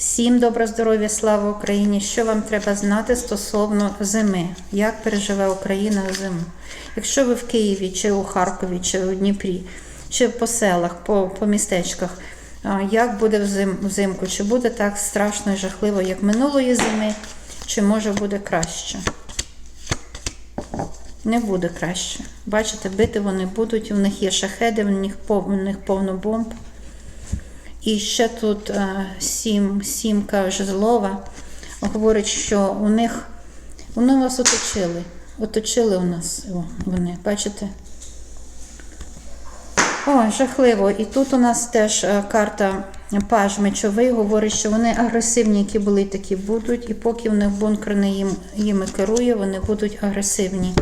Всім добра здоров'я, слава Україні! Що вам треба знати стосовно зими? Як переживе Україна зиму? Якщо ви в Києві, чи у Харкові, чи у Дніпрі, чи по селах, по, по містечках, як буде взим, взимку? Чи буде так страшно і жахливо, як минулої зими, чи може буде краще? Не буде краще. Бачите, бити вони будуть, у них є шахеди, у них повно бомб. І ще тут е, сім, сімка жезлова говорить, що у них вони вас оточили. Оточили у нас о, вони, бачите? Ой, жахливо. І тут у нас теж е, карта Паж мечовий говорить, що вони агресивні, які були, такі будуть, і поки в них бункер не їм, їми керує, вони будуть агресивні.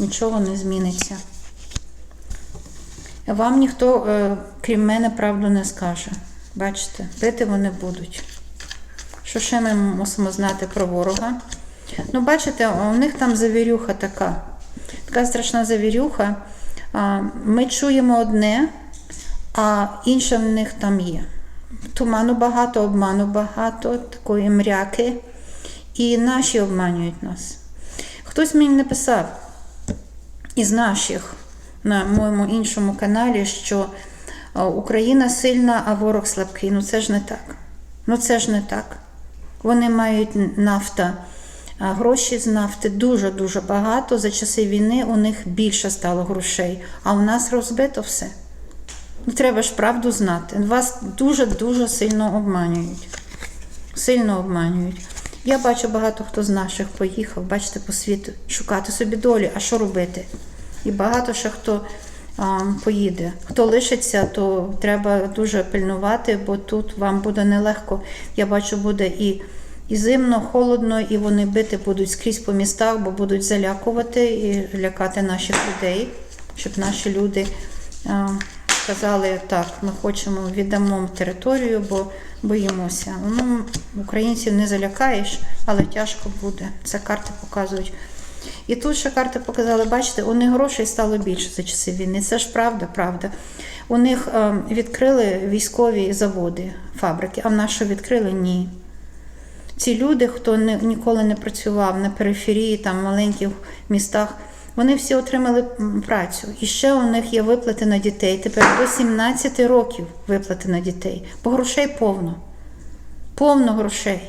Нічого не зміниться. Вам ніхто, е, крім мене, правду не скаже. Бачите, бити вони будуть. Що ще ми мусимо знати про ворога? Ну, бачите, у них там завірюха така. Така страшна завірюха. Ми чуємо одне, а інше в них там є. Туману багато, обману багато, такої мряки. І наші обманюють нас. Хтось мені написав із наших на моєму іншому каналі, що Україна сильна, а ворог слабкий. Ну це ж не так. Ну це ж не так. Вони мають нафта, гроші з нафти дуже-дуже багато. За часи війни у них більше стало грошей, а у нас розбито все. Ну, треба ж правду знати. Вас дуже-дуже сильно обманюють. Сильно обманюють. Я бачу, багато хто з наших поїхав, бачите, по світу, шукати собі долі, а що робити? І багато ще хто поїде. Хто лишиться, то треба дуже пильнувати, бо тут вам буде нелегко. Я бачу, буде і, і зимно, холодно, і вони бити будуть скрізь по містах, бо будуть залякувати і лякати наших людей, щоб наші люди а, сказали, так, ми хочемо віддамо територію, бо боїмося. Ну, українців не залякаєш, але тяжко буде. Це карти показують. І тут ще карти показали, бачите, у них грошей стало більше за часи війни. Це ж правда, правда. У них е, відкрили військові заводи, фабрики, а в нас що відкрили? Ні. Ці люди, хто не, ніколи не працював на периферії, там в маленьких містах, вони всі отримали працю. І ще у них є виплати на дітей. Тепер до 17 років виплати на дітей. Бо грошей повно. Повно грошей.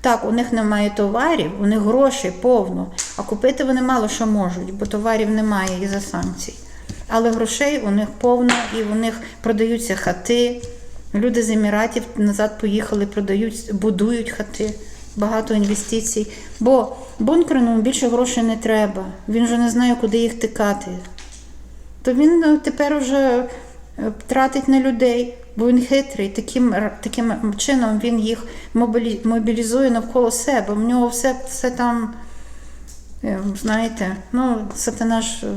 Так, у них немає товарів, у них грошей повно, а купити вони мало що можуть, бо товарів немає із-за санкцій. Але грошей у них повно, і у них продаються хати. Люди з Еміратів назад поїхали, продають, будують хати, багато інвестицій. Бо бункерному більше грошей не треба. Він вже не знає, куди їх тикати. То він е, тепер вже е, тратить на людей, бо він хитрий. Таким, таким чином він їх мобілізує навколо себе. В нього все, все там, е, знаєте, ну, сатана ж е,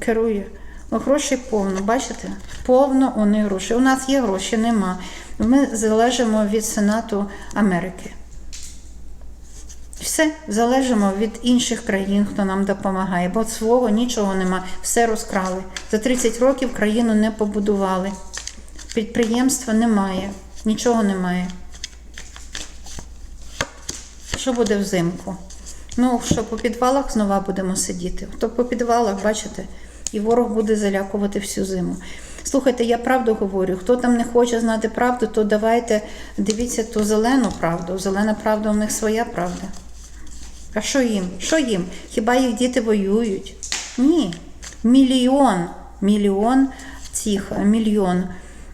керує. Ну, грошей повно, бачите? Повно у них грошей. У нас є гроші, нема. Ми залежимо від Сенату Америки. Все залежимо від інших країн, хто нам допомагає, бо свого нічого нема, все розкрали. За 30 років країну не побудували. Підприємства немає, нічого немає. Що буде взимку? Ну, що по підвалах знову будемо сидіти. То по підвалах, бачите, і ворог буде залякувати всю зиму. Слухайте, я правду говорю. Хто там не хоче знати правду, то давайте дивіться ту зелену правду. Зелена правда у них своя правда. А що їм? Що їм? Хіба їх діти воюють? Ні. Мільйон, мільйон цих мільйон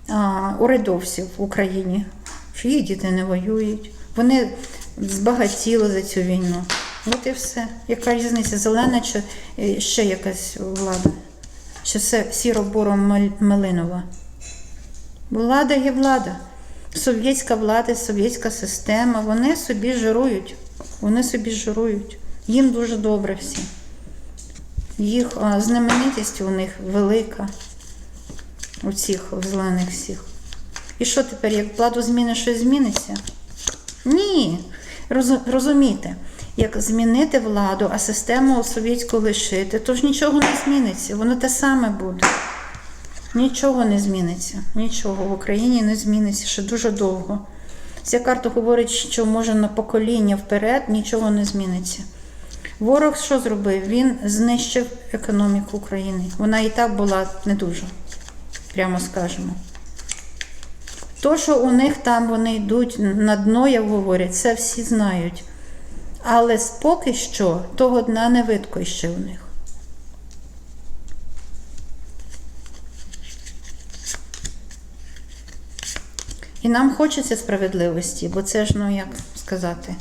а, урядовців в Україні. Що їх діти не воюють. Вони збагатіли за цю війну. От і все. Яка різниця? Зелена чи е, ще якась влада? Чи все сіро-буро-малинова? Влада є влада. Совєтська влада, совєтська система, вони собі жирують. Вони собі жирують. Їм дуже добре всі. Їх знаменитість у них велика. У цих у зелених всіх. І що тепер, як владу зміни, щось зміниться? Ні. Розу- Розумієте, як змінити владу, а систему совєтську лишити, то ж нічого не зміниться. Воно те саме буде. Нічого не зміниться. Нічого в Україні не зміниться ще дуже довго. Ця карта говорить, що може на покоління вперед нічого не зміниться. Ворог що зробив? Він знищив економіку України. Вона і так була не дуже, прямо скажемо. То, що у них там вони йдуть на дно, як говорять, це всі знають. Але поки що того дна не видко ще у них. І нам хочеться справедливості, бо це ж, ну як сказати,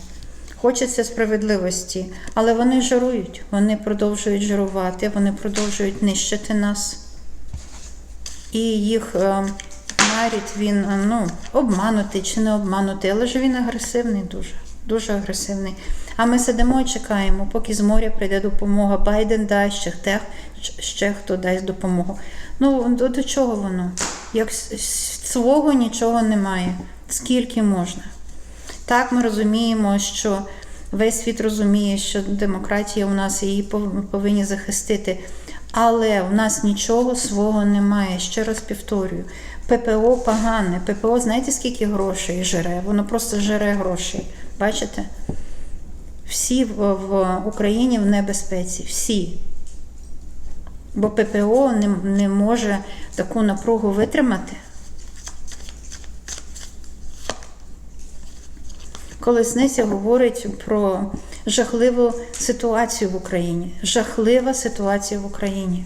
хочеться справедливості, але вони жирують, вони продовжують жирувати, вони продовжують нищити нас. І їх е, нарід, він е, ну, обманутий чи не обманутий, але ж він агресивний дуже, дуже агресивний. А ми сидимо і чекаємо, поки з моря прийде допомога. Байден дасть, ще, хте, ще хто дасть допомогу. Ну, до, до чого воно? Як свого нічого немає. Скільки можна? Так, ми розуміємо, що весь світ розуміє, що демократія у нас її повинні захистити. Але в нас нічого свого немає. Ще раз повторюю. ППО погане. ППО, знаєте, скільки грошей жере? Воно просто жере грошей. Бачите? Всі в, Україні в небезпеці. Всі. Бо ППО не, не може таку напругу витримати. Колесниця говорить про жахливу ситуацію в Україні. Жахлива ситуація в Україні.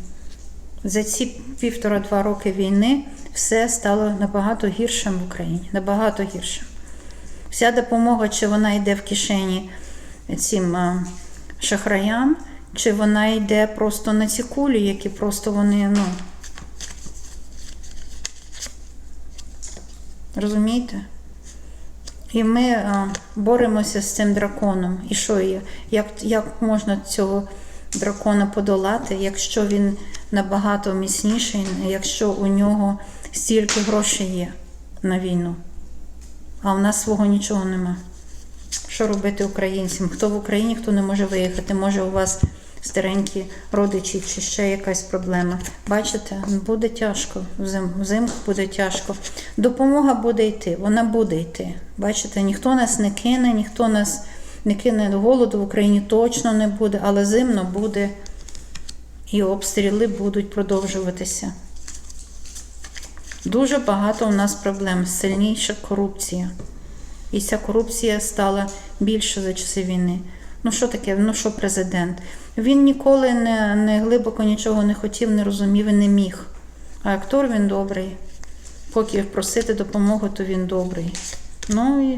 За ці півтора-два роки війни все стало набагато гіршим в Україні. Набагато гіршим. Вся допомога, чи вона йде в кишені цим шахраям, чи вона йде просто на ці кулі, які просто вони, ну. Розумієте? І ми а, боремося з цим драконом. І що є? Як, як можна цього дракона подолати, якщо він набагато міцніший, якщо у нього стільки грошей є на війну? А у нас свого нічого нема. Що робити українцям? Хто в Україні, хто не може виїхати? Може, у вас старенькі родичі чи ще якась проблема. Бачите, буде тяжко. Взим, взимку буде тяжко. Допомога буде йти, вона буде йти. Бачите, ніхто нас не кине, ніхто нас не кине голоду в Україні точно не буде, але зимно буде і обстріли будуть продовжуватися. Дуже багато у нас проблем, сильніша корупція. І ця корупція стала більше за часи війни. Ну що таке? Ну що президент? Він ніколи не, не глибоко нічого не хотів, не розумів і не міг. А актор він добрий. Поки просити допомогу, то він добрий. Ну і.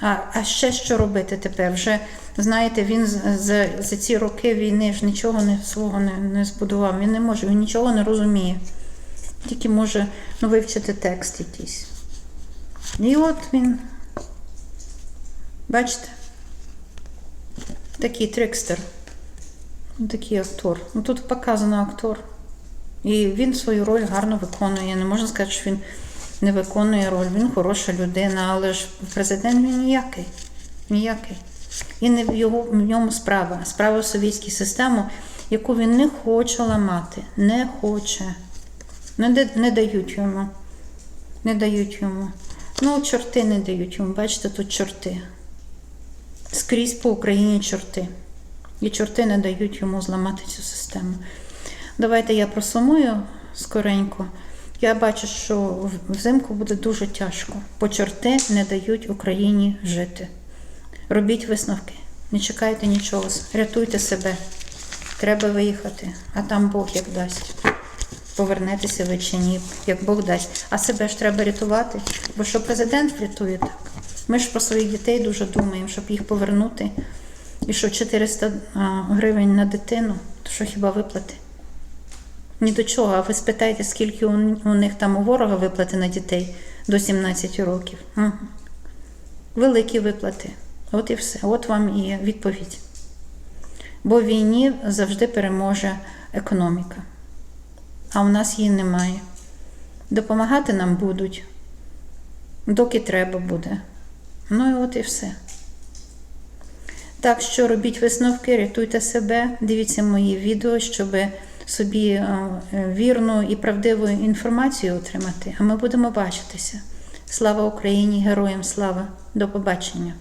А, а ще що робити тепер? Вже знаєте, він за, за ці роки війни ж нічого не свого не, не збудував. Він не може, він нічого не розуміє. Тільки може ну, вивчити текст якийсь. І от він. Бачите? Такий трикстер. Ну, Такий актор. Ну тут показано актор. І він свою роль гарно виконує. Не можна сказати, що він не виконує роль. Він хороша людина, але ж президент він ніякий. Ніякий. І не в його в ньому справа. Справа в совєтській системі, яку він не хоче ламати. Не хоче. Не, не дають йому. Не дають йому. Ну, чорти не дають йому. Бачите, тут чорти. Скрізь по Україні чорти. І чорти не дають йому зламати цю систему. Давайте я просумую скоренько. Я бачу, що взимку буде дуже тяжко, бо чорти не дають Україні жити. Робіть висновки, не чекайте нічого, рятуйте себе. Треба виїхати, а там Бог як дасть. Повернетеся ви чи ні, як Бог дасть. А себе ж треба рятувати, бо що президент врятує. Ми ж про своїх дітей дуже думаємо, щоб їх повернути. І що 400 гривень на дитину, то що хіба виплати? Ні до чого, а ви спитайте, скільки у, них там у ворога виплати на дітей до 17 років. Угу. Великі виплати. От і все. От вам і відповідь. Бо в війні завжди переможе економіка. А у нас її немає. Допомагати нам будуть, доки треба буде. Ну і от і все. Так що робіть висновки, рятуйте себе, дивіться мої відео, щоб собі е, вірну і правдиву інформацію отримати. А ми будемо бачитися. Слава Україні! Героям слава! До побачення!